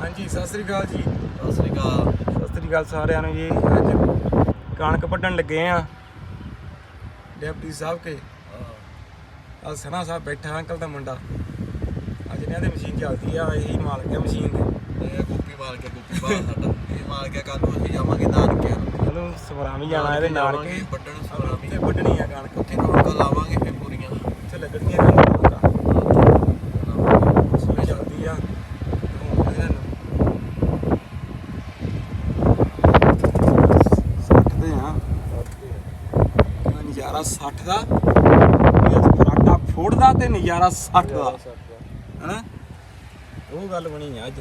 ਹਾਂਜੀ ਸਤਿ ਸ੍ਰੀ ਅਕਾਲ ਜੀ। ਸਤਿ ਸ੍ਰੀ ਅਕਾਲ। ਸਤਿ ਸ੍ਰੀ ਅਕਾਲ ਸਾਰਿਆਂ ਨੂੰ ਜੀ। ਅੱਜ ਕਣਕ ਵੱਢਣ ਲੱਗੇ ਆ। ਡਿਪਟੀ ਸਾਹਿਬ ਕੇ। ਆ ਸਨਾ ਸਾਹਿਬ ਬੈਠਾ ਅੰਕਲ ਦਾ ਮੁੰਡਾ। ਅੱਜ ਇਹਨਾਂ ਦੀ ਮਸ਼ੀਨ ਚੱਲਦੀ ਆ ਇਹੀ ਮਾਲਕ ਹੈ ਮਸ਼ੀਨ ਦੇ। ਇਹ ਗੋਪੀ ਮਾਰ ਕੇ ਗੋਪੀ ਬਾਹਰ ਸਾਡਾ। ਇਹ ਮਾਰ ਕੇ ਕੱਲ ਨੂੰ ਅਸੀਂ ਜਾਵਾਂਗੇ ਨਾਨਕੇ ਚਲੋ ਸਵਰਾਮੀ ਜਾਣਾ ਇਹਦੇ ਨਾਨਕੇ। ਵੱਡਣ ਸਵਾਮੀ ਤੇ ਵੱਢਣੀ ਆ ਕਣਕ। ਉੱਥੇ ਰੌਣਕਾਂ ਲਾਵਾਂਗੇ ਫਿਰ ਪੂਰੀਆਂ। ਉੱਥੇ ਲੱਗਣੀਆਂ ਕਣਕ ਮਸ਼ੀਨ ਚੱਲਦੀ ਆ ਦਿਖਾਉਂਦੇ ਇਹਨਾਂ ਨੂੰ। ਸਕਦੇ ਆ ਕਿੰਨਾ ਨਜ਼ਾਰਾ 60 ਦਾ ਪਰਾਟਾ ਫੋੜਦਾ ਤੇ ਨਜ਼ਾਰਾ 60 ਦਾ। ਹਨਾ? ਉਹ ਗੱਲ ਬਣੀ ਆ ਅੱਜ।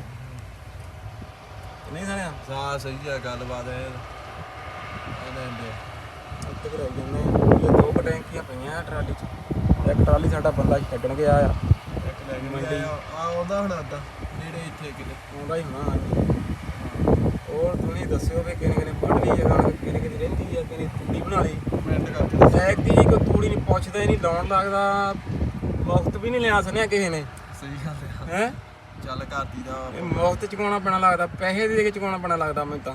ਨਹੀਂ ਸੁਣਿਆ ਸਾ ਸਹੀ ਹੈ ਗੱਲਬਾਤ ਹੈ। ਇਹਦੇ ਦੇ ਉੱਤੇ ਕਰਾਈ ਜਾਂਦੇ ਆ। ਇਹ ਦੋ ਟੈਂਕੀਆਂ ਪਈਆਂ ਆ ਟਰਾਲੀ 'ਚ। ਇੱਕ ਟਰਾਲੀ ਸਾਡਾ ਬੰਦਾ ਛੱਡਣ ਗਿਆ ਆ। ਇੱਕ ਲੈ ਕੇ ਮੰਡੀ। ਆ ਆਉਂਦਾ ਹੁਣ ਨੇੜੇ ਇੱਥੇ ਕਿਤੇ। ਆਉਂਦਾ ਹੀ ਹੋਣਾ ਹੋਰ ਤੁਸੀਂ ਦੱਸਿਓ ਵੀ ਕਿਹਨੇ ਕਿਹਨੇ ਪੜ੍ਹ ਲਈ ਜਗ੍ਹਾ ਕਿਹਨੇ ਕਿਹਨੇ ਰਹਿੰਦੀ ਆ ਕਿਹਨੇ ਤੂੜੀ ਬਣਾ ਲਈ ਕਮੈਂਟ ਕਰਕੇ ਐਕ ਦੀ ਕੋਈ ਤੂੜੀ ਨਹੀਂ ਪੁੱਛਦਾ ਹੀ ਨਹੀਂ ਲਾਉਣ ਲੱਗਦਾ ਵਕਤ ਵੀ ਨਹੀਂ ਲੈਣਾ ਸੁਣਿਆ ਕਿਸੇ ਨੇ। ਸਹੀ ਗੱਲ ਹੈ ਹੈ? ਚੱਲ ਕਰਦੀ ਦਾ ਇਹ ਮੁਫਤ ਚੁਕਾਉਣਾ ਪੈਣਾ ਲੱਗਦਾ ਪੈਸੇ ਦੇ ਕੇ ਚੁਕਾਉਣਾ ਪੈਣਾ ਲੱਗਦਾ ਮੈਨੂੰ ਤਾਂ।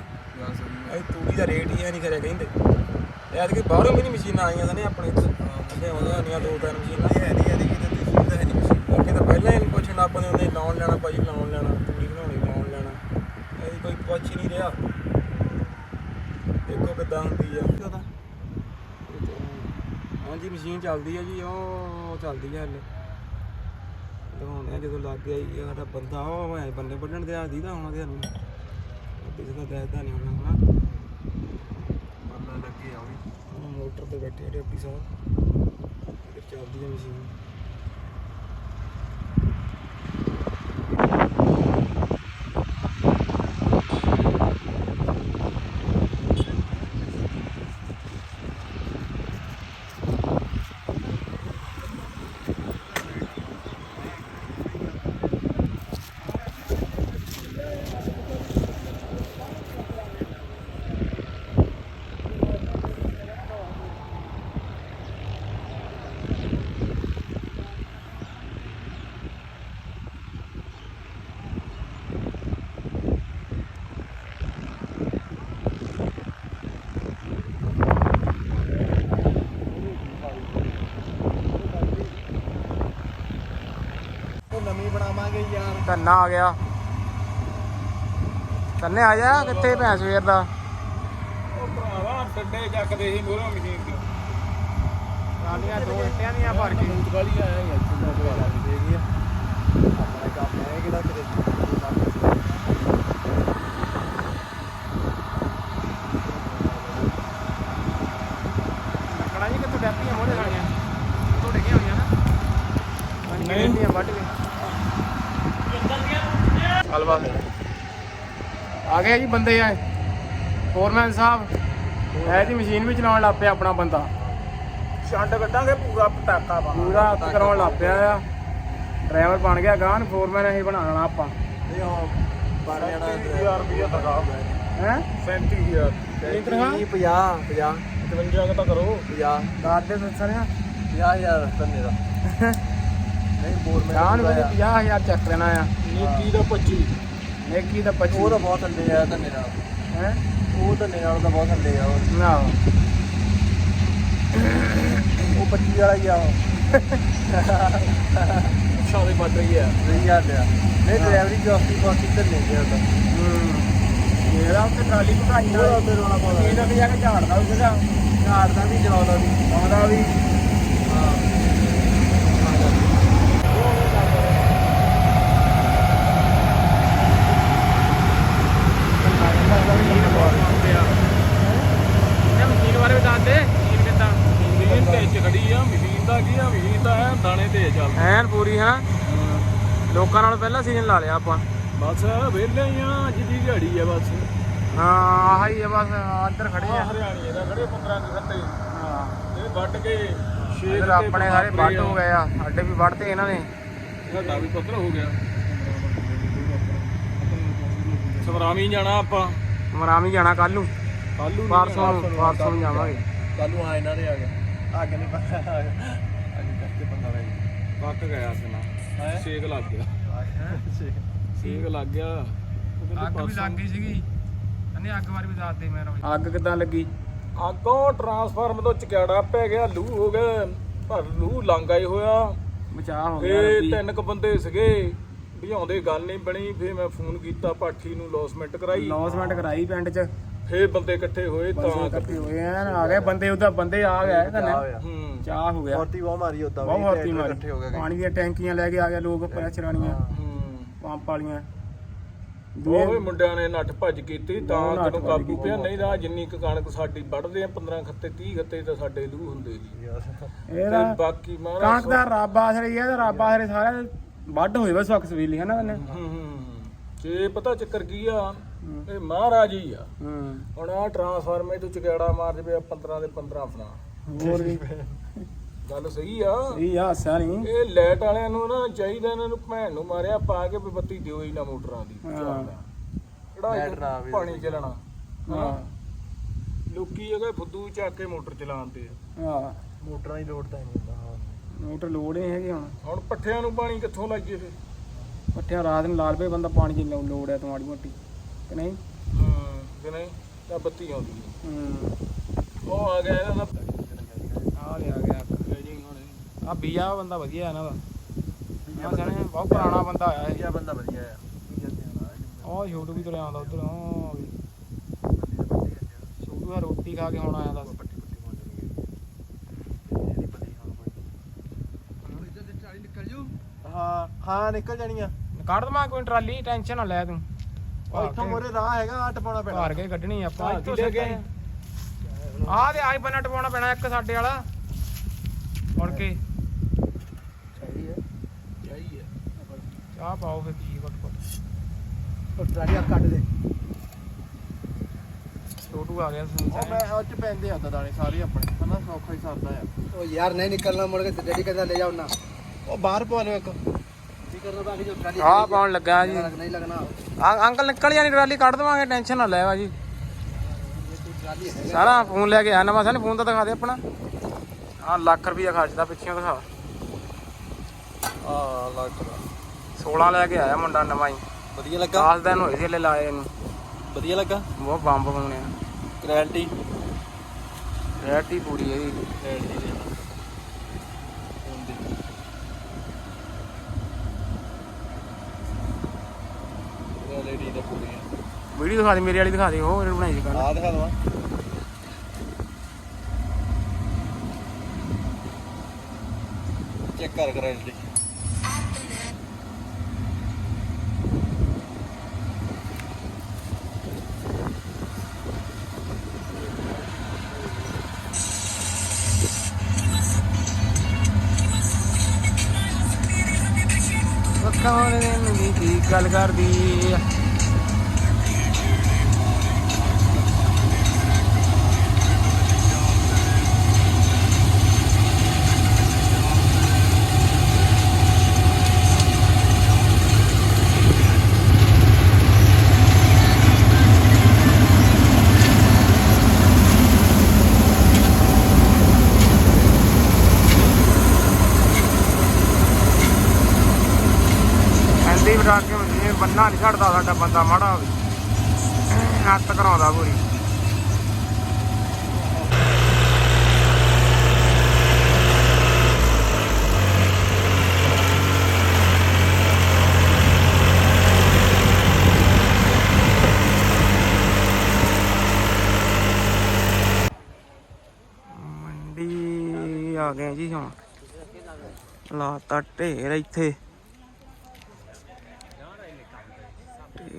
ਇਹ ਤੂੜੀ ਦਾ ਰੇਟ ਹੀ ਹੈ ਨਹੀਂ ਕਰਿਆ ਕਹਿੰਦੇ। ਇਹ ਐਤਕੀ ਬਾਹਰੋਂ ਵੀ ਨਹੀਂ ਮਸ਼ੀਨਾਂ ਆਈਆਂ ਸਨੇ ਆਪਣੇ ਇੱਥੇ। ਆਉਂਦੀਆਂ ਹੁੰਦੀਆਂ ਦੋ ਤਿੰਨ ਮਸ਼ੀਨਾਂ। ਹੈ ਨਹੀਂ ਹੈ ਨਹੀਂ ਕਿਤੇ ਤੇ ਸੁਣਦਾ ਹੈ ਨਹੀਂ ਅੱਗੇ ਤਾਂ ਪਹਿਲਾਂ ਹੀ ਨਹੀਂ ਪੁੱਛਣ ਆਪਾਂ ਹੁੰਦੇ ਲਾਉਣ ਲੈਣਾ ਭਾਈ ਲਾਉਣ ਲੈਣਾ ਤੂੜੀ ਬਣਾਉਣੀ ਲਾਉਣ ਲੈਣਾ ਇਹਦੀ ਕੋਈ ਪੁੱਛ ਹੀ ਨਹੀਂ ਰਿਹਾ। ਦੇਖੋ ਕਿੱਦਾਂ ਹੁੰਦੀ ਆ। ਹਾਂਜੀ ਮਸ਼ੀਨ ਚੱਲਦੀ ਆ ਜੀ ਉਹ ਚੱਲਦੀ ਆ ਹਲੇ। ਦਿਖਾਉਂਦੇ ਆ ਜਦੋਂ ਲੱਗ ਗਿਆ ਜੀ ਸਾਡਾ ਬੰਦਾ ਉਹ ਐ ਬੰਨੇ ਵੱਢਣ ਦੇ ਆਦੀ ਦਾ ਹੋਣਾ ਤੇ ਸਾਨੂੰ ਦਿਸਦਾ ਦੱਸਦਾ ਨਹੀਂ ਹੋਣਾ ਹਨਾ ਬੰਦਾ ਲੱਗੇ ਆ ਉਹ ਮੋਟਰ ਤੇ ਬੈਠੇ ਡਿਪਟੀ ਸਾਹਿਬ। ਚੱਲਦੀ ਆ ਮਸ਼ੀਨ ਉਹ ਨਵੀਂ ਧੰਨਾ ਆ ਗਿਆ। ਧੰਨੇ ਆ ਜਾ ਕਿੱਥੇ ਭੈਂਸ ਸਵੇਰ ਦਾ? ਉਹ ਭਰਾਵਾ ਡੰਡੇ ਚੱਕਦੇ ਸੀ ਮੂਹਰੋਂ ਮਸ਼ੀਨ ਤੇ। ਟਰਾਲੀਆਂ ਦੋ ਇੱਟਿਆਂ ਦੀਆਂ ਭਰ ਕੇ। ਮੂਤ ਵਾਲੀ ਆਇਆ ਦਵਾ ਲਾ ਦੇ ਗਈ ਆਪਣਾ ਕੰਮ ਹੈ ਕਿਹੜਾ ਕਿਤੇ ਲੱਗਣਾ ਜੀ ਕਿੱਥੋਂ ਡੈਪੀਆਂ ਮੋੜੇ ਲਾਣੀਆਂ ਤੋਂ ਡਿੱਗੀਆਂ ਹੋਈਆਂ ਨਾ ਹਾਂਜੀ ਨਹੀਂ। ਡੈਪੀਆਂ ਵੱਢ ਕੇ ਹਲਵਾ ਆ ਗਏ ਜੀ ਬੰਦੇ ਆਏ। ਫੋਰਮੈਨ ਸਾਹਿਬ ਐ ਦੀ ਮਸ਼ੀਨ ਵੀ ਚਲਾਉਣ ਲੱਗ ਪਿਆ ਆਪਣਾ ਬੰਦਾ। ਛੱਡ ਕੱਢਾਂਗੇ ਪੂਰਾ ਪਟਾਕਾ ਪਾ ਪੂਰਾ ਹੱਥ ਕਰਾਉਣ ਲੱਗ ਪਿਆ ਆ। ਡਰਾਈਵਰ ਬਣ ਗਿਆ ਗਾਨ ਫੋਰਮੈਨ ਅਸੀਂ ਬਣਾ ਲੈਣਾ ਆਪਾਂ। ਇਹ ਉਹ ਬਣ ਜਾਣਾ 30000 ਰੁਪਏ ਤਨਖਾਹ ਹੈ। 37000 ਕਿੰਨੀ ਤਨਖਾਹ? 50 50 55 ਤਾਂ ਕਰੋ। 50 ਦੱਸ ਦੇ ਦੱਸਣਿਆ 50000 ਤੰਨੇ ਦਾ। ਨਹੀਂ ਬੋਰ ਮੈਂ ਗਾਨ ਵੀ 50000 ਚੱਕ ਲੈਣਾ ਆ। ਨੀਤੀ ਦਾ 25 ਨੇਕੀ ਦਾ 25 ਉਹ ਤਾਂ ਬਹੁਤ ਥੱਲੇ ਆ ਤੰਨੇ ਦਾ ਹੈ? ਉਹ ਤੰਨੇ ਨਾਲ ਤਾਂ ਬਹੁਤ ਥੱਲੇ ਆ ਉਹ। ਨਾ ਉਹ 25 ਵਾਲਾ ਹੀ ਆ ਸ਼ਾਦੇ ਵੱਟ ਰਹੀ ਆ। ਗੱਲ ਆ। ਨਹੀਂ ਡਰਾਈਵਰੀ ਜੋਸਤੀ ਬਾਕੀ ਤੰਨੇ ਗਿਆ ਤਾਂ। ਹੂੰ। ਇਹਦਾ ਉੱਤੇ ਟਰਾਲੀ ਭਕਾਈ ਨਾਲ ਉਹ ਤੇ ਰੋਣਾ ਪਾਉਂਦਾ। ਇਹਦਾ ਤੇ ਜਾ ਕੇ ਝਾੜਦਾ ਉਹਦਾ ਝਾੜਦਾ ਵੀ ਚਲਾਉਂਦਾ ਵੀ। ਆਉਂਦਾ ਵੀ। ਹਾਂ। 2017 ਨਾਲ ਪਹਿਲਾ ਸੀਜ਼ਨ ਲਾ ਲਿਆ ਆਪਾਂ। ਬਸ ਵੇਲੇ ਆ ਅੱਜ ਦੀ ਦਿਹਾੜੀ ਆ ਬਸ। ਹਾਂ ਆਹ ਹੀ ਆ ਬਸ ਅੰਦਰ ਖੜੇ ਆ। ਹਰਿਆਣੇ ਦਾ ਖੜੇ 15 ਦੇ ਸੱਤੇ ਹਾਂ। ਤੇ ਵੱਢ ਕੇ ਸ਼ੇਰ ਆਪਣੇ ਸਾਰੇ ਵੱਢ ਹੋ ਗਏ ਆ ਸਾਡੇ ਵੀ ਵੱਢਤੇ ਇਹਨਾਂ ਨੇ। ਸਾਡਾ ਵੀ ਪੱਧਰ ਹੋ ਗਿਆ। ਸਮਰਾਮੀ ਜਾਣਾ ਆਪਾਂ। ਸਮਰਾਮੀ ਜਾਣਾ ਕੱਲ ਨੂੰ। ਕੱਲ ਨੂੰ ਪਾਰਸੋਂ ਪਾਰਸੋਂ ਜਾਵਾਂਗੇ। ਕੱਲ ਨੂੰ ਆ ਇਹਨਾਂ ਦੇ ਆ ਗਿਆ ਆ ਕੇ। ਨਹੀਂ ਪਤਾ ਆ ਗਿਆ ਅੱਜ ਕਰਕੇ ਪੰਗਾ ਪੈ ਗਿਆ। ਪੱਕ ਗਿਆ ਸਨਾ ਸ਼ੇਕ ਲੱਗ ਗਿਆ। ਛੇਕ ਲੱਗ ਗਿਆ। ਅੱਗ ਵੀ ਲੱਗ ਗਈ ਸੀਗੀ। ਇਹਨੇ ਅੱਗ ਬਾਰੇ ਵੀ ਦੱਸ ਦੇ ਮੈਂ ਰੋਜ਼। ਅੱਗ ਕਿਦਾਂ ਲੱਗੀ? ਅੱਗੋਂ ਟਰਾਂਸਫਾਰਮ ਤੋਂ ਚਕਿਆੜਾ ਪੈ ਗਿਆ ਲੂ ਹੋ ਗਿਆ ਪਰ ਲੂ ਲੰਘ ਆਈ ਹੋਇਆ। ਬਚਾਅ ਹੋ ਗਿਆ ਇਹ ਰੱਬੀ। ਤਿੰਨ ਕੁ ਬੰਦੇ ਸੀਗੇ। ਭਜਾਉਂਦੇ ਗੱਲ ਨਹੀਂ ਬਣੀ ਫੇਰ ਮੈਂ ਫੋਨ ਕੀਤਾ ਪਾਠੀ ਨੂੰ ਲੌਸਮੈਂਟ ਕਰਾਈ। ਲੌਸਮੈਂਟ ਕਰਾਈ ਪਿੰਡ ਚ। ਫੇਰ ਬੰਦੇ ਇਕੱਠੇ ਹੋਏ ਬੰਦੇ ਤਾਂ ਇਕੱਠੇ ਹੋਏ ਐਨ ਆ ਗਏ। ਬੰਦੇ ਉਹਦਾ ਬੰਦੇ ਆ ਗਏ ਕਹਿੰਦੇ ਹੂੰ। ਚਾਹ ਹੋ ਗਿਆ। ਫੋਰਤੀ ਬਹੁਤ ਮਾਰੀ ਉਦਾਂ ਬਹੁਤ ਹਰਤੀ ਮਾਰੀ। ਇਕੱਠੇ ਹੋ ਗਏ। ਪਾਣੀ ਦੀਆਂ ਟੈਂਕੀਆਂ ਲੈ ਕੇ ਆ ਗਏ ਲੋਕ ਪ੍ਰੈਸ਼ਰ ਵਾਲੀਆਂ ਪੰਪ ਵਾਲੀਆਂ। ਉਹ ਵੀ ਮੁੰਡਿਆਂ ਨੇ ਨੱਠ ਭੱਜ ਕੀਤੀ ਤਾਂ ਤੈਨੂੰ ਕਾਬੂ। ਪਿਆ। ਨਹੀਂ ਤਾਂ ਜਿੰਨੀ ਕੁ ਕਣਕ ਸਾਡੀ ਵੱਢਦੇ ਆ 15 ਖੱਤੇ 30 ਖੱਤੇ ਤਾਂ ਸਾਡੇ ਲੂ ਹੁੰਦੇ ਜੀ। ਇਹਦਾ ਤੇ ਬਾਕੀ ਮਹਾਰਾਜ ਕਣਕ ਦਾ ਰੱਬ ਆਸਰੇ ਤੇ ਰੱਬ ਆਸਰੇ ਸਾਰਾ ਵੱਢ ਹੋਏ ਬਸ ਸੁੱਖ ਸਵੀਲੀ ਹੈ ਨਾ ਜੇ ਪਤਾ ਚੱਕਰ ਕੀ ਆ ਇਹ ਮਹਾਰਾਜ ਹੀ ਆ। ਹੁਣ ਆ ਟਰਾਂਸਫਾਰਮਰ ਤੋਂ ਚਗੜਾ ਮਾਰ ਜਵੇ 15 ਦੇ 15 ਫਣਾ ਹੋਰ ਵੀ। ਗੱਲ ਸਹੀ ਆ। ਇਹ ਹਾਸਿਆ ਨਹੀਂ ਇਹ ਲਾਈਟ ਵਾਲਿਆਂ ਨੂੰ ਨਾ ਚਾਹੀਦਾ ਇਹਨਾਂ ਨੂੰ ਭੈਣ ਨੂੰ ਮਾਰਿਆ ਪਾ ਕੇ ਵੀ ਬੱਤੀ ਦਿਓ ਹੀ ਨਾ ਮੋਟਰਾਂ ਦੀ। ਹਾਂ। ਆਵੇ ਪਾਣੀ ਚੱਲਣਾ। ਹਾਂ। ਲੋਕੀ ਅਗੇ ਫੁੱਦੂ ਚੱਕ ਕੇ ਮੋਟਰ ਚਲਾਉਂਦੇ ਆ। ਹਾਂ। ਮੋਟਰਾਂ ਦੀ ਲੋਡ ਤਾਂ ਨਹੀਂ ਹੁੰਦਾ ਹਾਂ। ਮੋਟਰ ਲੋੜ ਨਹੀਂ ਹੈਗੀ ਹੁਣ। ਹੁਣ ਪੱਠਿਆਂ ਨੂੰ ਪਾਣੀ ਕਿੱਥੋਂ ਲਾਈਏ ਫੇ ਪੱਠਿਆਂ ਰਾਤ ਨੂੰ ਲਾਲ ਪਏ ਬੰਦਾ ਪਾਣੀ ਦੀ ਲੋ- ਲੋੜ ਹੈ ਤੁਹਾਡੀ ਮੋਟੀ। ਕਿ ਨਹੀਂ? ਹੂੰ ਕਿ ਨਹੀਂ? ਤਾਂ ਬੱਤੀ ਆਉਂਦੀ ਹੈ ਹੂੰ। ਉਹ ਆ ਗਿਆ ਇਹਦਾ ਤਾਂ ਆ ਆ ਬੀਆ ਬੰਦਾ ਵਧੀਆ ਇਹਨਾਂ ਦਾ। ਆ ਜਾਣੇ ਬਹੁਤ ਪੁਰਾਣਾ ਬੰਦਾ ਆਇਆ ਇਹ ਇਹ ਬੰਦਾ ਵਧੀਆ ਆ। ਉਹ ਛੋਟੂ ਵੀ ਤੁਰਿਆ ਆਉਂਦਾ ਉਧਰ ਆ ਵੀ। ਛੋਟੂ ਆ ਰੋਟੀ ਖਾ ਕੇ ਹੁਣ ਆਇਆ ਦੱਸ। ਪੱਟੀ ਪੱਟੀ ਮਾਰ ਦੇਣਗੇ ਇਹਦੀ ਪੱਟੀ ਕੋਈ ਹਾਂ। ਹਾਂ ਨਿਕਲ ਜਾਣੀ ਆ। ਕੱਢ ਦਵਾਂ ਕੋਈ ਟਰਾਲੀ ਟੈਨਸ਼ਨ ਨਾ ਲੈ ਤੂੰ। ਉਹ ਇੱਥੋਂ ਮੋਰੇ ਰਾਹ ਹੈਗਾ ਅੱਟ ਪਾਉਣਾ ਪੈਣਾ। ਭਾਰ ਕੇ ਕੱਢਣੀ ਆਪਾਂ ਇੱਥੋਂ ਸਿੱਧਾ ਕੇ ਹੀ। ਆਹ ਤੇ ਆਈ ਬੰਨਾ ਟਪਾਉਣਾ ਪੈਣਾ ਇੱਕ ਸਾਡੇ ਵਾਲਾ। ਮੁੜ ਕੇ ਸਹੀ ਹੈ ਚਾਹੀਏ ਚਾਹ ਪਾਓ ਫਿਰ ਪੀ ਘਟ ਘਟ ਉਹ ਟਰਾਲੀ ਆ ਕੱਢ ਦੇ। ਛੋਟੂ ਆ ਗਿਆ ਉਹ ਮੈਂ ਉਹ ਚ ਪੈਂਦੇ ਆ ਦਾਣੇ ਸਾਰੇ ਆਪਣੇ। ਹਨਾ ਸੌਖਾ ਹੀ ਸਰਦਾ ਆ। ਉਹ ਯਾਰ ਨਹੀਂ ਨਿਕਲਣਾ ਮੁੜ ਕੇ ਡੈਡੀ ਕਹਿੰਦਾ ਲੈ ਨਾ ਉਹ ਬਾਹਰ ਪਵਾ ਲਿਓ ਇੱਕ। ਕੀ ਕਰਨਾ ਬਾਕੀ ਜੋ ਟਰਾਲੀ ਆਹ ਪਾਉਣ ਲੱਗਾ ਜੀ। ਨਹੀਂ ਲੱਗਣਾ ਆ- ਅੰਕਲ ਨਿਕਲ ਜਾਣੀ ਟਰਾਲੀ ਕੱਢ ਦਵਾਂਗੇ ਟੈਨਸ਼ਨ ਨਾ ਲੈ ਵਾ ਜੀ। ਟਰਾਲੀ ਹੈ ਸਾਰਾ ਫੋਨ ਲੈ ਕੇ ਆਇਆ ਨਵਾਂ ਸਾਨੂੰ ਫੋਨ ਤਾਂ ਦਿਖਾ ਦੇ ਆਪਣਾ। ਆ ਲੱਖ ਰੁਪਈਆ ਖਰਚਦਾ ਪਿੱਛੇ ਦਿਖਾ। ਆ ਲੱਗ 16 ਲੈ ਕੇ ਆਇਆ ਮੁੰਡਾ ਨਵਾਂ ਹੀ। ਵਧੀਆ ਲੱਗਾ? 10 ਦਿਨ ਹੋਏ ਸੀ ਹਲੇ ਲਾਏ ਇਹਨੂੰ ਵਧੀਆ ਲੱਗਾ? ਬਹੁਤ ਬੰਬ ਪਾਉਣੇ ਆ। ਗਾਰੰਟੀ ਰੈਟੀ ਪੂਰੀ ਹੈ ਇਹਦੀ ਗਾਰੰਟੀ ਦੇ ਵੀਡੀਓ ਦਿਖਾ ਦੇ ਮੇਰੇ ਵਾਲੀ ਦਿਖਾ ਦੇ ਉਹ ਜਿਹੜੀ ਬਣਾਈ ਸੀ ਕੱਲ ਆ ਦਿਖਾ ਦਵਾ। ਚੈੱਕ ਕਰ ਗਾਰੰਟੀ ਅੱਖਾਂ ਦੇ ਦੀ ਕੀ ਗੱਲ ਕਰਦੀ ਆ ਐਂਦੀ ਬਟਾ ਕੇ ਹੁੰਦੀ ਹੈ ਬੰਨਾ ਨਹੀਂ ਛੱਡਦਾ ਸਾਡਾ ਬੰਦਾ ਮਾੜਾ ਹੋਵੇ। ਨੱਤ ਕਰਾਉਂਦਾ ਪੂਰੀ। ਮੰਡੀ ਆ ਗਏ ਜੀ ਹੁਣ। ਲਾਤਾ ਢੇਰ ਇੱਥੇ।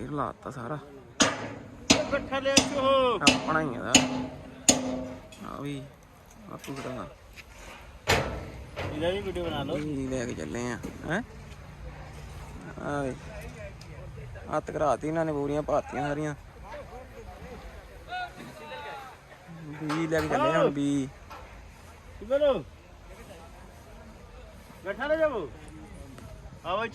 ਢੇਰ ਲਾਤਾ ਸਾਰਾ। ਇਕੱਠਾ ਲੈ ਚੋ ਆਪਣਾ ਹੀ ਆ ਆ ਵੀ ਆਪੂ ਦਾ ਇਹਦਾ ਵੀ ਵੀਡੀਓ ਬਣਾ ਲਓ। ਇਹ ਲੈ ਕੇ ਚੱਲੇ ਆ ਹੈ? ਆ ਵੇ। ਹੱਥ ਘਰਾਤੀ ਇਹਨਾਂ ਨੇ ਪੂਰੀਆਂ ਭਾਤੀਆਂ ਸਾਰੀਆਂ। ਵੀ ਲੈ ਕੇ ਚੱਲੇ ਹੁਣ ਵੀ ਕਿਧਰੋ ਬੈਠਾ ਰਹਿ ਜਾਵੋ। ਆਵਾ